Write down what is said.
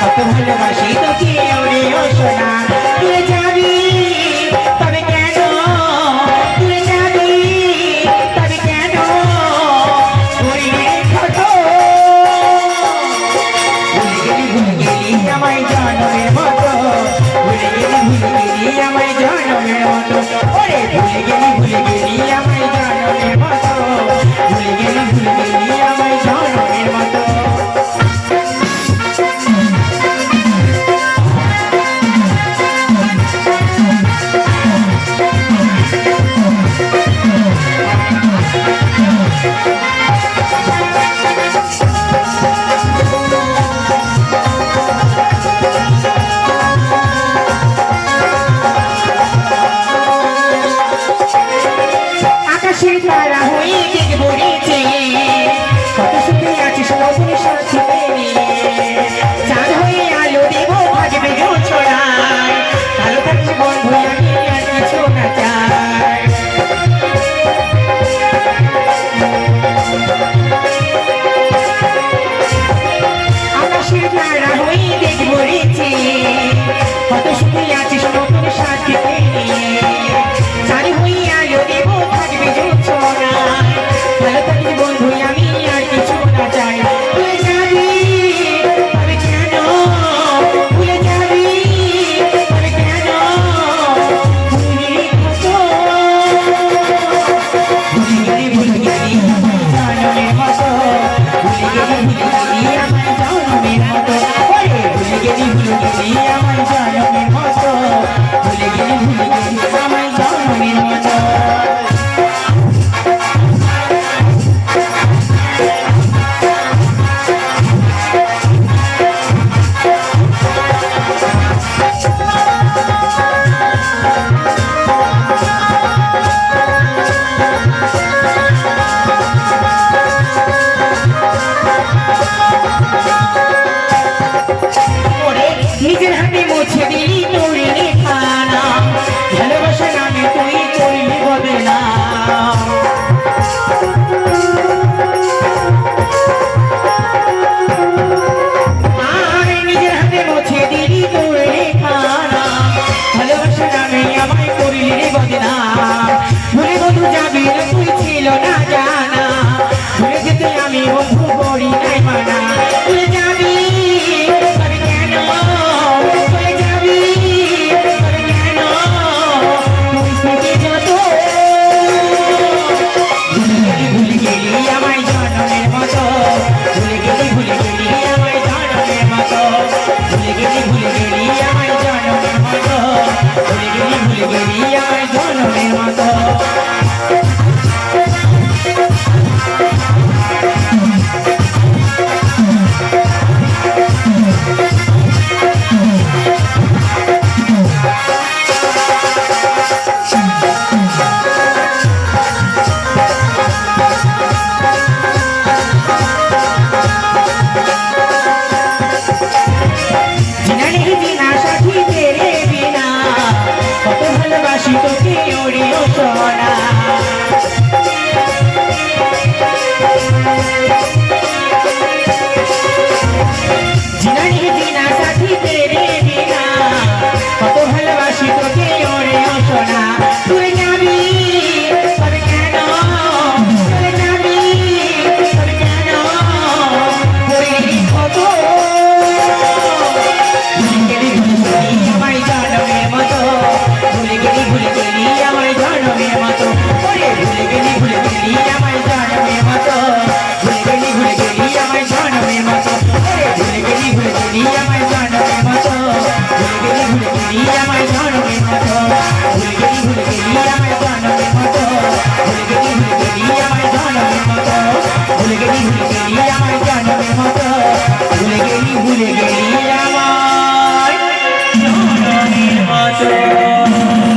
কত ভালোবাসি তোকে ওরে ও কত সুখে আছিস নতুন সাথে? সারি হইয়া যদি থাকবি যোচনা ভালো থাকবি বন্ধু, আমি আর কিছু না চাই। তুই যাবি তবে কেন? ভুলে যাবি তবে কেন? ভুলি কত? ভুলি গেলি ভুলি গেলি জাননের মতো ভুলি গেলি ভুলি গেলি, আমার জানো মেরা তো ভুলি গেলি ভুলি গেলি বন্ধু করি নাই মানা